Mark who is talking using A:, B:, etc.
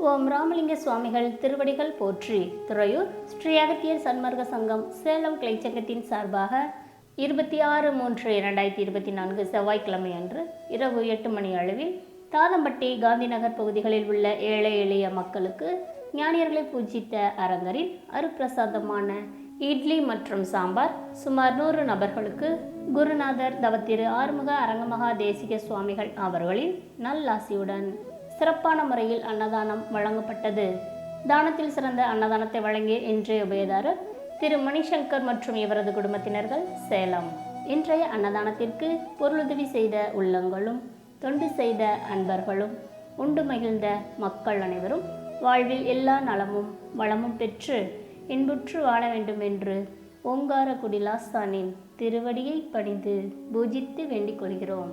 A: ஓம் ராமலிங்க சுவாமிகள் திருவடிகள் போற்றி. துறையூர் ஸ்ரீ அகத்தியர் சன்மார்க்க சங்கம் சேலம் கிளைச்சங்கத்தின் சார்பாக இருபத்தி ஆறு மூன்று இரண்டாயிரத்தி இருபத்தி நான்கு செவ்வாய்க்கிழமை அன்று இரவு எட்டு மணி அளவில் தாதம்பட்டி காந்திநகர் பகுதிகளில் உள்ள ஏழை எளிய மக்களுக்கு ஞானியர்களை பூஜித்த அரங்கரில் அருப்பிரசாதமான இட்லி மற்றும் சாம்பார் சுமார் நூறு நபர்களுக்கு குருநாதர் தவத்திரு ஆறுமுக அரங்கமகா தேசிக சுவாமிகள் அவர்களின் நல்லாசியுடன் சிறப்பான முறையில் அன்னதானம் வழங்கப்பட்டது. தானத்தில் சிறந்த அன்னதானத்தை வழங்கிய இன்றைய உபயதாரர் திரு மணிசங்கர் மற்றும் இவரது குடும்பத்தினர்கள் சேலம். இன்றைய அன்னதானத்திற்கு பொருளுதவி செய்த உள்ளங்களும் தொண்டு செய்த அன்பர்களும் உண்டு மகிழ்ந்த மக்கள் அனைவரும் வாழ்வில் எல்லா நலமும் வளமும் பெற்று இன்புற்று வாழ வேண்டும் என்று ஓங்கார குடிலாஸ்தானின் திருவடியை பணிந்து பூஜித்து வேண்டிக் கொள்கிறோம்.